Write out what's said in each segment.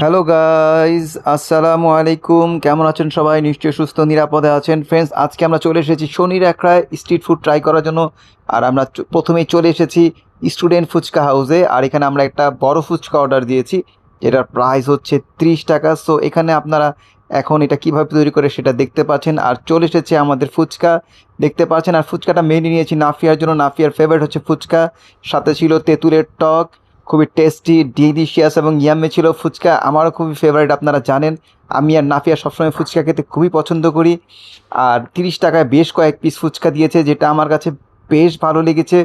Hello guys আসসালামু আলাইকুম কেমন আছেন সবাই? নিশ্চয়ই সুস্থ, নিরাপদে আছেন। ফ্রেন্ডস আজকে আমরা চলে এসেছি শনির একরায় স্ট্রিট ফুড ট্রাই করার জন্য। আর আমরা প্রথমেই চলে এসেছি স্টুডেন্ট ফুচকা হাউসে আর এখানে আমরা একটা বড় ফুচকা অর্ডার দিয়েছি। যেটার প্রাইস হচ্ছে ত্রিশ টাকা। সো এখানে আপনারা এখন এটা কীভাবে তৈরি করে সেটা দেখতে পাচ্ছেন। আর চলে এসেছে আমাদের ফুচকা। দেখতে পাচ্ছেন, আর ফুচকাটা মেনে নিয়েছি নাফিয়ার জন্য। নাফিয়ার ফেভারিট হচ্ছে ফুচকা। সাথে ছিল তেঁতুলের টক। খুবই টেস্টি ডিলিশিয়াস এবং ইয়াম্মে ছিল ফুচকা। আমারও খুবই ফেভারিট আপনারা জানেন। আমি আর নাফিয়া সবসময় ফুচকা খেতে খুবই পছন্দ করি। আর তিরিশ টাকায় বেশ কয়েক পিস ফুচকা দিয়েছে, যেটা আমার কাছে বেশ ভালো লেগেছে।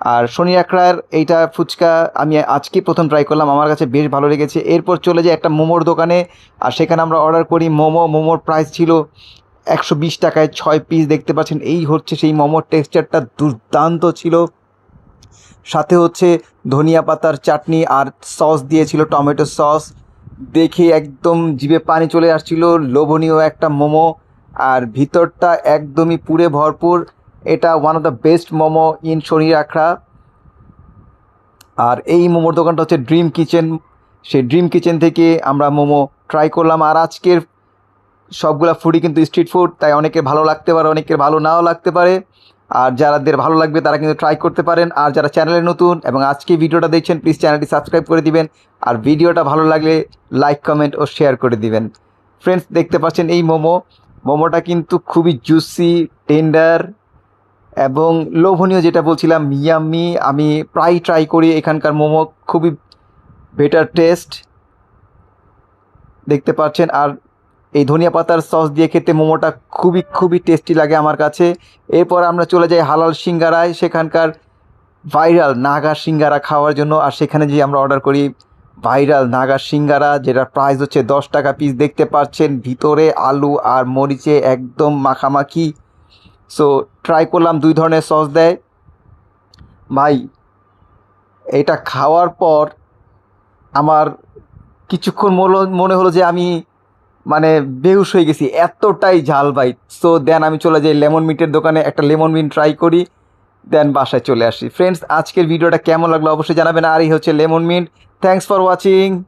আর শনি আকড়ার এইটা ফুচকা, আমি আজকে প্রথম ট্রাই করলাম, আমার কাছে বেশ ভালো লেগেছে। এরপর চলে যাই একটা মোমোর দোকানে, আর সেখানে আমরা অর্ডার করি মোমো, মোমোর প্রাইস ছিল একশো বিশ টাকায় ছয় পিস দেখতে পাচ্ছেন, এই হচ্ছে সেই মোমোর টেক্সচারটা দুর্দান্ত ছিল। সাথে হচ্ছে ধনিয়া পাতার চাটনি আর সস দিয়েছিল, টমেটো সস দেখে একদম জিভে পানি চলে আসছিল, লোভনীয় একটা মোমো। আর ভিতরটা একদমই পুরে ভরপুর। এটা one of the best momo in Shonir Akhra আর এই মোমোর দোকানটা হচ্ছে ড্রিম কিচেন সেই ড্রিম কিচেন থেকে আমরা মোমো ট্রাই করলাম। আর আজকের সবগুলা ফুডই কিন্তু স্ট্রিট ফুড তাই অনেকের ভালো লাগতে পারে, অনেকের ভালো নাও লাগতে পারে। আর যারাদের ভালো লাগবে, তারা কিন্তু ট্রাই করতে পারেন। আর যারা চ্যানেলে নতুন এবং আজকে ভিডিওটা দেখছেন প্লিজ চ্যানেলটি সাবস্ক্রাইব করে দিবেন। আর ভিডিওটা ভালো লাগলে লাইক কমেন্ট ও শেয়ার করে দিবেন। ফ্রেন্ডস দেখতে পাচ্ছেন এই মোমো। মোমোটা কিন্তু খুবই জুসি টেন্ডার এবং লোভনীয় যেটা বলছিলাম, মিয়ামি, আমি প্রায় ট্রাই করি, এখানকার মোমো খুবই বেটার টেস্ট দেখতে পাচ্ছেন, আর এই ধনিয়া পাতার সস দিয়ে খেতে মোমোটা খুবই খুবই টেস্টি লাগে আমার কাছে। এরপর আমরা চলে যাই হালাল সিঙ্গারায়, সেখানকার ভাইরাল নাগা সিঙ্গারা খাওয়ার জন্য। আর সেখানে যে আমরা অর্ডার করি ভাইরাল নাগা সিঙ্গারা যেটার প্রাইস হচ্ছে দশ টাকা পিস দেখতে পাচ্ছেন, ভিতরে আলু আর মরিচে একদম মাখামাখি। সো ট্রাই করলাম, দুই ধরনের সস দেয়। ভাই, এটা খাওয়ার পর আমার কিছুক্ষণ মনে- হলো যে আমি মানে বেহুশ হয়ে গেছি, এতটাই ঝাল ভাই। সো দেন আমি চলে যাই লেমন মিটের দোকানে, একটা লেমন মিন ট্রাই করি দেন বাসায় চলে আসি। ফ্রেন্ডস আজকের ভিডিওটা কেমন লাগল অবশ্যই জানাবেন। আর এই হচ্ছে lemon mint thanks for watching